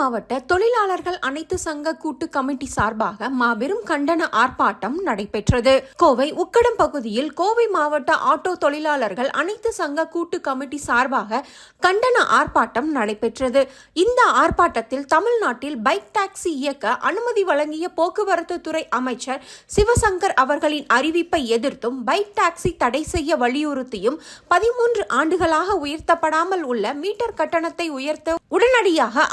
மாவட்ட தொழிலாளர்கள் அனைத்து சங்க கூட்டு கமிட்டி சார்பாக மாபெரும் கண்டன ஆர்ப்பாட்டம் நடைபெற்றது. கோவை உக்கடம் பகுதியில் கோவை மாவட்ட ஆட்டோ தொழிலாளர்கள் அனைத்து சங்க கூட்டு கமிட்டி சார்பாக கண்டன ஆர்ப்பாட்டம் நடைபெற்றது. இந்த ஆர்ப்பாட்டத்தில் தமிழ்நாட்டில் பைக் டாக்ஸி இயக்க அனுமதி வழங்கிய போக்குவரத்து துறை அமைச்சர் சிவசங்கர் அவர்களின் அறிவிப்பை எதிர்த்தும் பைக் டாக்ஸி தடை செய்ய வலியுறுத்தியும் பதிமூன்று ஆண்டுகளாக உயர்த்தப்படாமல் உள்ள மீட்டர் கட்டணத்தை உயர்த்த உடனடியாக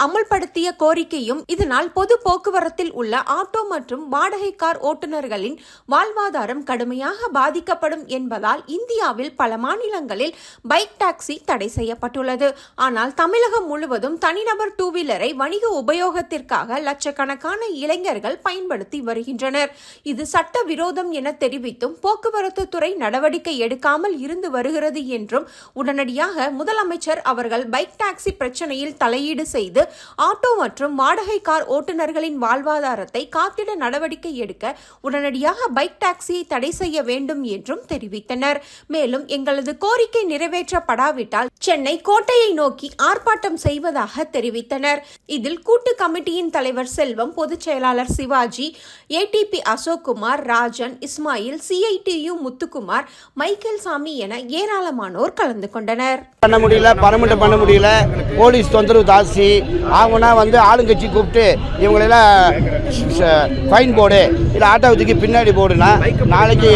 அமல்படுத்திய கோரிக்கையும் இதனால் பொது போக்குவரத்தில் உள்ள ஆட்டோ மற்றும் வாடகை கார் ஓட்டுநர்களின் வாழ்வாதாரம் கடுமையாக பாதிக்கப்படும் என்பதால் இந்தியாவில் பல மாநிலங்களில் பைக் டாக்ஸி தடை செய்யப்பட்டுள்ளது. ஆனால் தமிழகம் முழுவதும் தனிநபர் டூ வீலரை வணிக உபயோகத்திற்காக லட்சக்கணக்கான இளைஞர்கள் பயன்படுத்தி வருகின்றனர். இது சட்ட விரோதம் என தெரிவித்தும் போக்குவரத்து துறை நடவடிக்கை எடுக்காமல் இருந்து வருகிறது என்றும் உடனடியாக முதலமைச்சர் அவர்கள் பைக் டாக்ஸி பிரச்சனையில் தலையீடு செய்து ஆட்டோ ஆட்டோ மற்றும் வாடகை கார் ஓட்டுநர்களின் வாழ்வாதாரத்தை காத்திட நடவடிக்கை எடுக்க உடனடியாக பைக் டாக்ஸியை தடை செய்ய வேண்டும் என்றும் தெரிவித்தனர். மேலும் எங்களது கோரிக்கை நிறைவேற்றப்படாவிட்டால் சென்னை கோட்டையை நோக்கி ஆர்ப்பாட்டம் செய்வதாக தெரிவித்தனர். இதில் கூட்டு கமிட்டியின் தலைவர் செல்வம் பொதுச் செயலாளர் Sivaji ATP Ashokkumar Rajan Ismail CITU Muthukumar Michael Sami என ஏராளமானோர் கலந்து கொண்டனர். பண்ண முடியல பர்மனெண்ட் பண்ண முடியல. போலீஸ் தொந்தரவு ஜாஸ்தி. ஆகுனா வந்து ஆளுங்கட்சி கூப்பிட்டு இவங்களெல்லாம் ஃபைன் போடு இல்லை ஆட்டோ பின்னாடி போடுனா நாளைக்கு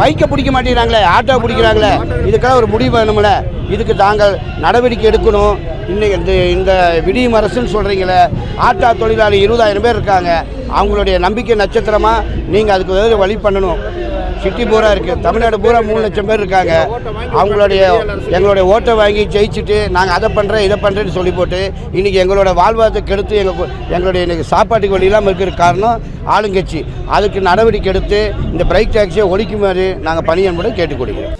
பைக்கை பிடிக்க மாட்டேங்கிறாங்களே ஆட்டோ பிடிக்கிறாங்களே. இதுக்கெல்லாம் ஒரு முடிவு வேணும்ல. இதுக்கு தாங்கள் நடவடிக்கை எடுக்கணும். இன்னைக்கு இந்த இந்த விடியும் அரசுன்னு சொல்கிறீங்களே ஆட்டோ தொழிலாளி இருபதாயிரம் பேர் இருக்காங்க. அவங்களுடைய நம்பிக்கை நட்சத்திரமாக நீங்கள் அதுக்கு வழி பண்ணணும். சிட்டி பூரா இருக்குது தமிழ்நாடு பூரா மூணு லட்சம் பேர் இருக்காங்க. அவங்களுடைய எங்களுடைய ஓட்டை வாங்கி ஜெயிச்சுட்டு நாங்கள் அதை பண்ணுறேன் இதை பண்ணுறேன்னு சொல்லி போட்டு இன்றைக்கி எங்களோட வாழ்வாதாரத்தை கெடுத்து எங்கள் எங்களுடைய இன்றைக்கி சாப்பாட்டுக்கு வழி இல்லாமல் இருக்கிற காரணம் ஆளுங்கட்சி. அதுக்கு நடவடிக்கை எடுத்து இந்த பிரைக் டாக்ஸியை ஒழிக்குமாறு நாங்கள் பணியன்புடன் கேட்டுக்கொடுக்கிறோம்